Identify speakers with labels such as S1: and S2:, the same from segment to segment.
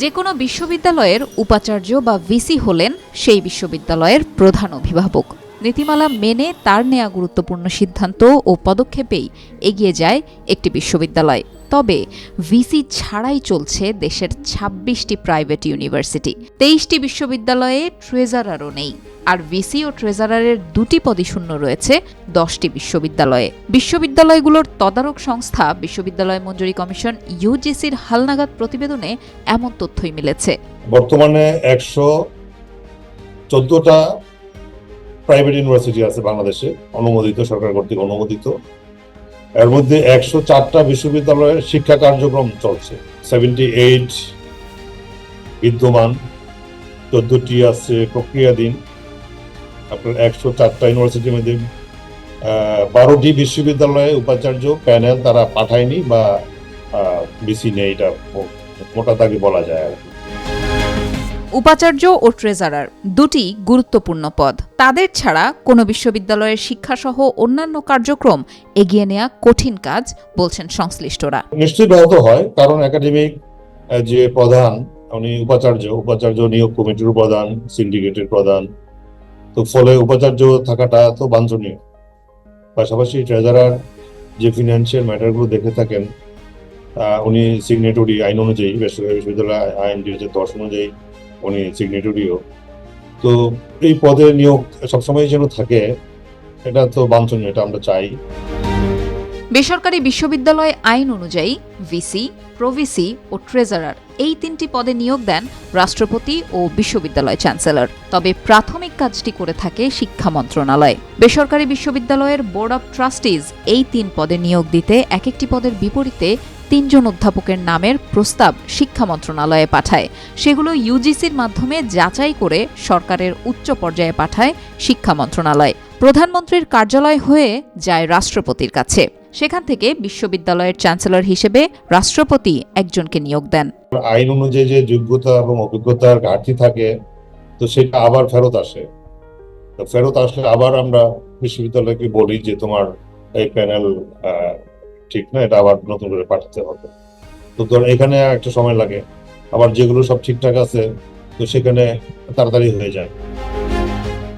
S1: যে কোনো বিশ্ববিদ্যালয়ের উপাচার্য বা ভিসি হলেন সেই বিশ্ববিদ্যালয়ের প্রধান অভিভাবক। নীতিমালা মেনে তার নেয়া গুরুত্বপূর্ণ সিদ্ধান্ত ও পদক্ষেপেই এগিয়ে যায় একটি বিশ্ববিদ্যালয়। তবে ভিসি ছাড়াই চলছে দেশের ছাব্বিশটি প্রাইভেট ইউনিভার্সিটি। তেইশটি বিশ্ববিদ্যালয়ে ট্রেজারারও নেই। আর ভিসি ও ট্রেজারারের দুটি পদই শূন্য রয়েছে, দশটি বিশ্ববিদ্যালয়ে। বিশ্ববিদ্যালয়গুলোর তদারক সংস্থা, বিশ্ববিদ্যালয় মঞ্জুরি কমিশন, ইউজিসির হালনাগাদ প্রতিবেদনে এমন তথ্যই মিলেছে।
S2: বর্তমানে একশো চোদ্দটা প্রাইভেট ইউনিভার্সিটি আছে বাংলাদেশে, অনুমোদিত, সরকার কর্তৃক অনুমোদিত। এর মধ্যে একশো চারটা বিশ্ববিদ্যালয়ের শিক্ষা কার্যক্রম চলছে। সেভেন্টি এইট বিদ্যমান, চোদ্দটি আছে প্রক্রিয়াধীন। আপনার একশো চারটা ইউনিভার্সিটির মধ্যে বারোটি বিশ্ববিদ্যালয়ে উপাচার্য প্যানেল তারা পাঠায়নি বা বিসি নেই, এটা মোটা দাগে বলা যায় আর কি।
S1: উপাচার্য ও ট্রেজারার দুটি গুরুত্বপূর্ণ পদ। তাদের ছাড়া কোনো বিশ্ববিদ্যালয়ের শিক্ষাসহ অন্যান্য কার্যক্রম এগিয়ে নেওয়া কঠিন কাজ, বলছেন সংশ্লিষ্টরা।
S2: নিশ্চয়ই ব্যাহত হয়, কারণ একাডেমিক যে প্রধান, উনি উপাচার্য উপাচার্য নিয়োগ কমিটির প্রধান, সিন্ডিকেটের প্রধান। তো ফলে উপাচার্য থাকাটা তো বাঞ্ছনীয়। পাশাপাশি ট্রেজারার যে ফিনান্সিয়াল ম্যাটারগুলো দেখে থাকেন উনি সিগনেটরি আইন অনুযায়ী, বিশ্ববিদ্যালয় আইন দুই হাজার দশ অনুযায়ী উনি সিগনেটরিও তো এই পদে নিয়োগ সবসময় যেন থাকে, এটা তো বাঞ্ছনীয়, এটা আমরা চাই।
S1: বেসরকারি বিশ্ববিদ্যালয় আইন অনুযায়ী ভিসি, প্রভিসি ও ট্রেজারার এই তিনটি পদে নিয়োগ দেন রাষ্ট্রপতি ও বিশ্ববিদ্যালয় চ্যান্সেলর। তবে প্রাথমিক কাজটি করে থাকে শিক্ষা মন্ত্রণালয়। বেসরকারি বিশ্ববিদ্যালয়ের বোর্ড অব ট্রাস্টিজ এই তিন পদে নিয়োগ দিতে এক একটি পদের বিপরীতে তিনজন অধ্যাপকের নামের প্রস্তাব শিক্ষা মন্ত্রণালয়ে পাঠায়। সেগুলো ইউজিসির মাধ্যমে যাচাই করে সরকারের উচ্চ পর্যায়ে পাঠায় শিক্ষা মন্ত্রণালয়। প্রধানমন্ত্রীর কার্যালয় হয়ে যায় রাষ্ট্রপতির কাছে। সেখান থেকে বিশ্ববিদ্যালয়ের চ্যান্সেলর হিসেবে রাষ্ট্রপতি একজনকে নিয়োগ দেন।
S2: আইন অনুযায়ী যে যোগ্যতা এবং অভিজ্ঞতার ঘাটতি থাকে, তো সেটা আবার ফেরত আসে। ফেরত আসলে আবার আমরা বিশ্ববিদ্যালয়কে বলি যে তোমার এই প্যানেল ঠিক, না? এটা আবার নতুন করে পাঠাতে হবে। তো ধর, এখানে একটা সময় লাগে। আবার যেগুলো সব ঠিকঠাক আছে, তো সেখানে তাড়াতাড়ি হয়ে যায়।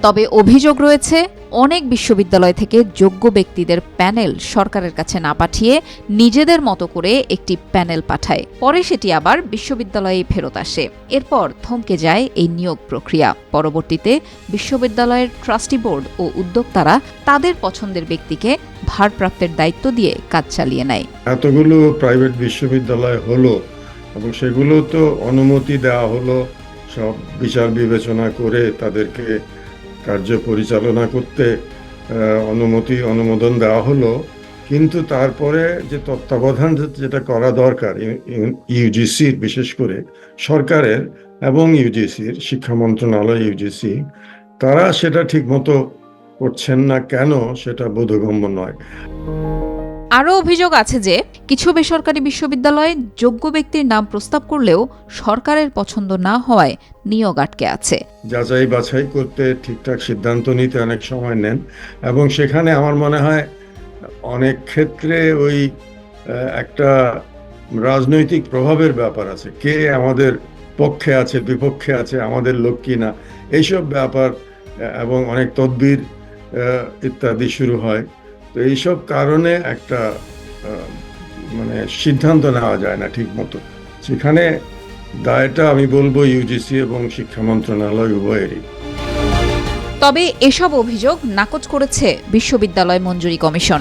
S1: তবে অভিযোগ রয়েছে, অনেক বিশ্ববিদ্যালয় থেকে যোগ্য ব্যক্তিদের প্যানেল সরকারের কাছে না পাঠিয়ে নিজেদের মতো করে একটি প্যানেল পাঠায়। পরে সেটি আবার বিশ্ববিদ্যালয়ে ফেরত আসে। এরপর থমকে যায় এই নিয়োগ প্রক্রিয়া। পরবর্তীতে বিশ্ববিদ্যালয়ের ট্রাস্টি বোর্ড ও উদ্যোক্তারা তাদের পছন্দের ব্যক্তিকে ভারপ্রাপ্তের দায়িত্ব দিয়ে কাজ চালিয়ে নেয়।
S3: এতগুলো প্রাইভেট বিশ্ববিদ্যালয় হলো এবং সেগুলো তো অনুমতি দেওয়া হলো, সব বিচার বিবেচনা করে তাদেরকে কার্য পরিচালনা করতে অনুমতি, অনুমোদন দেওয়া হলো। কিন্তু তারপরে যে তত্ত্বাবধান যেটা করা দরকার ইউজিসির বিশেষ করে সরকারের এবং ইউজিসির শিক্ষা মন্ত্রণালয় ইউজিসি তারা সেটা ঠিকমতো করছেন না কেন, সেটা বোধগম্য নয়।
S1: আরও অভিযোগ আছে যে কিছু বেসরকারি বিশ্ববিদ্যালয়ে যোগ্য ব্যক্তির নাম প্রস্তাব করলেও সরকারের পছন্দ না হওয়ায় নিয়োগ আটকে আছে।
S3: যাচাই বাছাই করতে ঠিকঠাক সিদ্ধান্ত নিতে অনেক সময় নেন এবং সেখানে আমার মনে হয় অনেক ক্ষেত্রে ওই একটা রাজনৈতিক প্রভাবের ব্যাপার আছে। কে আমাদের পক্ষে আছে, বিপক্ষে আছে, আমাদের লোক কি না এইসব ব্যাপার এবং অনেক তদবির ইত্যাদি শুরু হয়। তো এইসব কারণে একটা মানে সিদ্ধান্ত নেওয়া যায় না ঠিক মতো। সেখানে দায়টা আমি বলব ইউজিসি এবং শিক্ষা মন্ত্রণালয় উভয়েরই।
S1: তবে এসব অভিযোগ নাকচ করেছে বিশ্ববিদ্যালয় মঞ্জুরি কমিশন।